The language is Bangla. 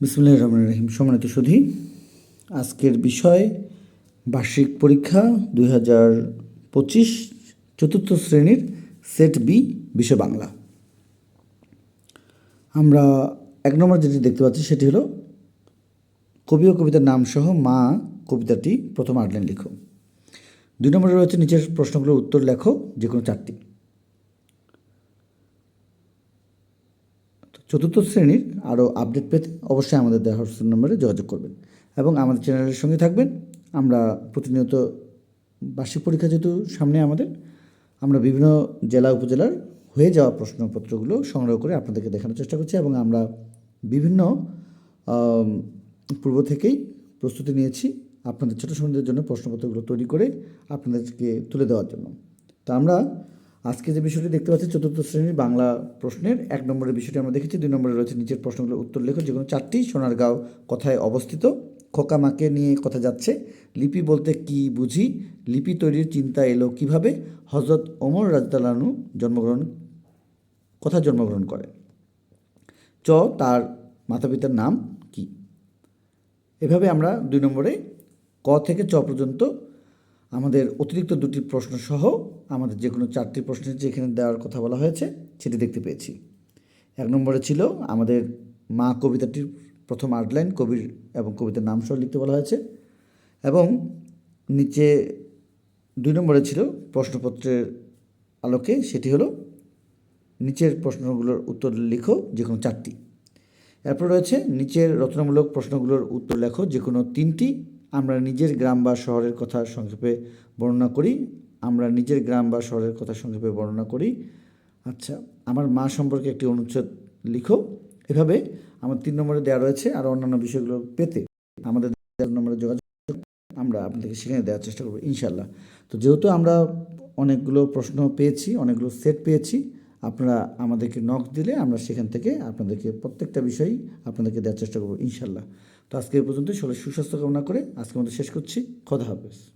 বিসমুল্লাহ রহমান রহিম। সম্মানিত সুধী, আজকের বিষয় বার্ষিক পরীক্ষা দুই হাজার পঁচিশ চতুর্থ শ্রেণির সেট বি, বিষয় বাংলা। আমরা এক নম্বর যেটি দেখতে পাচ্ছি সেটি হলো কবি ও কবিতার নাম সহ মা কবিতাটি প্রথম আটলাইন লিখো। দুই নম্বরে রয়েছে নিচের প্রশ্নগুলোর উত্তর লেখো যে কোনো চারটি। চতুর্থ শ্রেণির আরও আপডেট পেতে অবশ্যই আমাদের দেওয়া নম্বরে যোগাযোগ করবেন এবং আমাদের চ্যানেলের সঙ্গে থাকবেন। আমরা প্রতিনিয়ত বার্ষিক পরীক্ষা যেহেতু সামনে আমাদের, আমরা বিভিন্ন জেলা উপজেলার হয়ে যাওয়া প্রশ্নপত্রগুলো সংগ্রহ করে আপনাদেরকে দেখানোর চেষ্টা করছি এবং আমরা বিভিন্ন পূর্ব থেকেই প্রস্তুতি নিয়েছি আপনাদের ছোটো সন্তানদের জন্য প্রশ্নপত্রগুলো তৈরি করে আপনাদেরকে তুলে দেওয়ার জন্য। তো আমরা আজকে যে বিষয়টি দেখতে পাচ্ছি, চতুর্থ শ্রেণির বাংলা প্রশ্নের এক নম্বরের বিষয়টি আমরা দেখেছি, দুই নম্বরে রয়েছে নিচের প্রশ্নগুলোর উত্তর লেখো যে কোনো চারটি সোনারগাঁও কথায় অবস্থিত। খোকা মাকে নিয়ে কথা যাচ্ছে, লিপি বলতে কি বুঝি? লিপি তৈরির চিন্তা এলো কীভাবে? হজরত ওমর রাজদালানু জন্মগ্রহণ, কোথায় জন্মগ্রহণ করেন? চ, তার মাতা পিতার নাম কি? এভাবে আমরা দুই নম্বরে ক থেকে চ পর্যন্ত আমাদের অতিরিক্ত দুটি প্রশ্ন সহ আমাদের যে কোনো চারটি প্রশ্নের যেখানে দেওয়ার কথা বলা হয়েছে, সেটি দেখতে পেয়েছি। এক নম্বরে ছিল আমাদের মা কবিতাটির প্রথম আউটলাইন কবির এবং কবিতার নাম সহ লিখতে বলা হয়েছে। এবং নিচে দুই নম্বরে ছিল প্রশ্নপত্রের আলোকে, সেটি হলো নিচের প্রশ্নগুলোর উত্তর লিখো, যে কোনো চারটি। এরপর রয়েছে নিচের রচনামূলক প্রশ্নগুলোর উত্তর লেখো, যে কোনো তিনটি। আমরা নিজের গ্রাম বা শহরের কথা সংক্ষেপে বর্ণনা করি, আমরা নিজের গ্রাম বা শহরের কথা সংক্ষেপে বর্ণনা করি। আচ্ছা আমার মা সম্পর্কে একটি অনুচ্ছেদ লিখো। এভাবে আমার তিন নম্বরে দেওয়া রয়েছে আর অন্যান্য বিষয়গুলো পেতে আমাদের নম্বরে যোগাযোগ আমরা আপনাদেরকে সেখানে দেওয়ার চেষ্টা করব ইনশাল্লাহ তো যেহেতু আমরা অনেকগুলো প্রশ্ন পেয়েছি, অনেকগুলো সেট পেয়েছি আপনারা আমাদেরকে নখ দিলে আমরা সেখান থেকে আপনাদেরকে প্রত্যেকটা বিষয়ই আপনাদেরকে দেওয়ার চেষ্টা করব, ইনশাল্লাহ। তো আজকে এই পর্যন্ত সবাই সুস্বাস্থ্য কামনা করে আজকে আমাদের শেষ করছি। কথা হাফেজ।